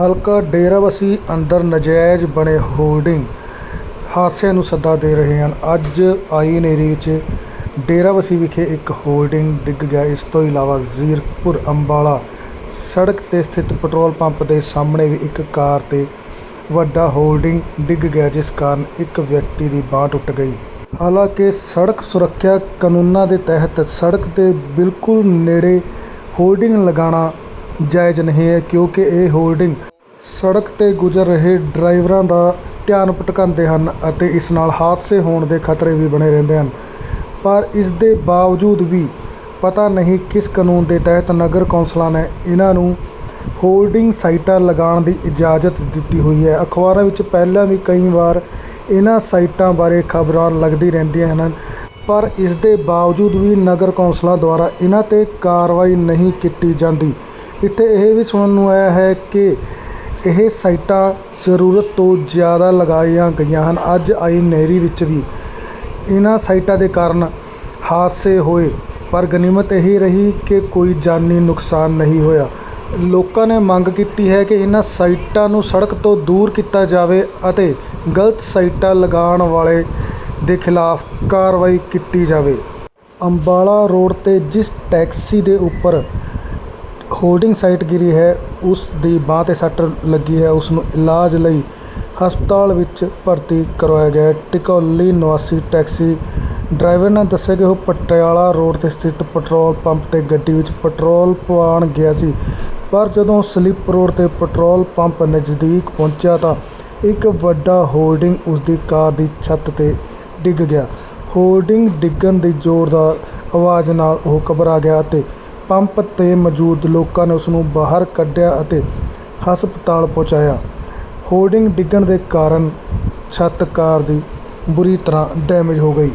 ਹਲਕਾ ਡੇਰਾਬੱਸੀ ਅੰਦਰ ਨਜਾਇਜ਼ ਬਣੇ ਹੋਰਡਿੰਗ ਹਾਦਸਿਆਂ ਨੂੰ ਸੱਦਾ ਦੇ ਰਹੇ ਹਨ। ਅੱਜ ਆਈ ਹਨੇਰੀ ਵਿੱਚ ਡੇਰਾਬੱਸੀ ਵਿਖੇ ਇੱਕ ਹੋਰਡਿੰਗ ਡਿੱਗ ਗਿਆ। ਇਸ ਤੋਂ ਇਲਾਵਾ ਜ਼ੀਰਕਪੁਰ ਅੰਬਾਲਾ ਸੜਕ 'ਤੇ ਸਥਿਤ ਪੈਟਰੋਲ ਪੰਪ ਦੇ ਸਾਹਮਣੇ ਵੀ ਇੱਕ ਕਾਰ 'ਤੇ ਵੱਡਾ ਹੋਰਡਿੰਗ ਡਿੱਗ ਗਿਆ, ਜਿਸ ਕਾਰਨ ਇੱਕ ਵਿਅਕਤੀ ਦੀ ਬਾਂਹ ਟੁੱਟ ਗਈ। ਹਾਲਾਂਕਿ ਸੜਕ ਸੁਰੱਖਿਆ ਕਾਨੂੰਨਾਂ ਦੇ ਤਹਿਤ ਸੜਕ ਦੇ ਬਿਲਕੁਲ ਨੇੜੇ ਹੋਰਡਿੰਗ ਲਗਾਉਣਾ ਜਾਇਜ਼ ਨਹੀਂ ਹੈ ਕਿਉਂਕਿ ਇਹ ਹੋਰਡਿੰਗ ਸੜਕ 'ਤੇ ਗੁਜ਼ਰ ਰਹੇ ਡਰਾਈਵਰਾਂ ਦਾ ਧਿਆਨ ਭਟਕਾਉਂਦੇ ਹਨ ਅਤੇ ਇਸ ਨਾਲ ਹਾਦਸੇ ਹੋਣ ਦੇ ਖਤਰੇ ਵੀ ਬਣੇ ਰਹਿੰਦੇ ਹਨ। ਪਰ ਇਸ ਦੇ ਬਾਵਜੂਦ ਵੀ ਪਤਾ ਨਹੀਂ ਕਿਸ ਕਾਨੂੰਨ ਦੇ ਤਹਿਤ ਨਗਰ ਕੌਂਸਲਾਂ ਨੇ ਇਹਨਾਂ ਨੂੰ ਹੋਲਡਿੰਗ ਸਾਈਟਾਂ ਲਗਾਉਣ ਦੀ ਇਜਾਜ਼ਤ ਦਿੱਤੀ ਹੋਈ ਹੈ। ਅਖਬਾਰਾਂ ਵਿੱਚ ਪਹਿਲਾਂ ਵੀ ਕਈ ਵਾਰ ਇਹਨਾਂ ਸਾਈਟਾਂ ਬਾਰੇ ਖਬਰਾਂ ਲੱਗਦੀ ਰਹਿੰਦੀਆਂ ਹਨ, ਪਰ ਇਸ ਦੇ ਬਾਵਜੂਦ ਵੀ ਨਗਰ ਕੌਂਸਲਾਂ ਦੁਆਰਾ ਇਹਨਾਂ 'ਤੇ ਕਾਰਵਾਈ ਨਹੀਂ ਕੀਤੀ ਜਾਂਦੀ। ਇੱਥੇ ਇਹ ਵੀ ਸੁਣਨ ਨੂੰ ਆਇਆ ਹੈ ਕਿ ਇਹ ਸਾਈਟਾਂ ਜ਼ਰੂਰਤ ਤੋਂ ਜ਼ਿਆਦਾ ਲਗਾਈਆਂ ਗਈਆਂ ਹਨ। ਅੱਜ ਆਈ ਨਹਿਰੀ ਵਿੱਚ ਵੀ ਇਹਨਾਂ ਸਾਈਟਾਂ ਦੇ ਕਾਰਨ ਹਾਦਸੇ ਹੋਏ, ਪਰ ਗਨੀਮਤ ਇਹ ਰਹੀ ਕਿ ਕੋਈ ਜਾਨੀ ਨੁਕਸਾਨ ਨਹੀਂ ਹੋਇਆ। ਲੋਕਾਂ ਨੇ ਮੰਗ ਕੀਤੀ ਹੈ ਕਿ ਇਹਨਾਂ ਸਾਈਟਾਂ ਨੂੰ ਸੜਕ ਤੋਂ ਦੂਰ ਕੀਤਾ ਜਾਵੇ ਅਤੇ ਗਲਤ ਸਾਈਟਾਂ ਲਗਾਉਣ ਵਾਲੇ ਦੇ ਖਿਲਾਫ ਕਾਰਵਾਈ ਕੀਤੀ ਜਾਵੇ। ਅੰਬਾਲਾ ਰੋਡ 'ਤੇ ਜਿਸ ਟੈਕਸੀ ਦੇ ਉੱਪਰ ਹੋਲਡਿੰਗ ਸਾਈਟ ਗਿਰੀ ਹੈ, ਉਸ ਦੀ ਬਾਂਹ 'ਤੇ ਸੱਟ ਲੱਗੀ ਹੈ, ਉਸ ਨੂੰ ਇਲਾਜ ਲਈ ਹਸਪਤਾਲ ਵਿੱਚ ਭਰਤੀ ਕਰਵਾਇਆ ਗਿਆ ਟਿਕੋਲੀ ਟਿਕੌਲੀ ਨਿਵਾਸੀ ਟੈਕਸੀ ਡਰਾਈਵਰ ਨੇ ਦੱਸਿਆ ਕਿ ਉਹ ਪਟਿਆਲਾ ਰੋਡ 'ਤੇ ਸਥਿਤ ਪੈਟਰੋਲ ਪੰਪ 'ਤੇ ਗੱਡੀ ਵਿੱਚ ਪੈਟਰੋਲ ਪਵਾਉਣ ਗਿਆ ਸੀ। ਪਰ ਜਦੋਂ ਸਲਿੱਪ ਰੋਡ 'ਤੇ ਪੈਟਰੋਲ ਪੰਪ ਨਜ਼ਦੀਕ ਪਹੁੰਚਿਆ ਤਾਂ ਇੱਕ ਵੱਡਾ ਹੋਲਡਿੰਗ ਉਸ ਦੀ ਕਾਰ ਦੀ ਛੱਤ 'ਤੇ ਡਿੱਗ ਗਿਆ। ਹੋਲਡਿੰਗ ਡਿੱਗਣ ਦੀ ਜ਼ੋਰਦਾਰ ਆਵਾਜ਼ ਨਾਲ ਉਹ ਘਬਰਾ ਗਿਆ ਅਤੇ ਪੰਪ 'ਤੇ ਮੌਜੂਦ ਲੋਕਾਂ ਨੇ ਉਸ ਨੂੰ ਬਾਹਰ ਕੱਢਿਆ ਅਤੇ ਹਸਪਤਾਲ ਪਹੁੰਚਾਇਆ। ਹੋਰਡਿੰਗ ਡਿੱਗਣ ਦੇ ਕਾਰਨ ਛੱਤ ਕਾਰ ਦੀ ਬੁਰੀ ਤਰ੍ਹਾਂ ਡੈਮੇਜ ਹੋ ਗਈ।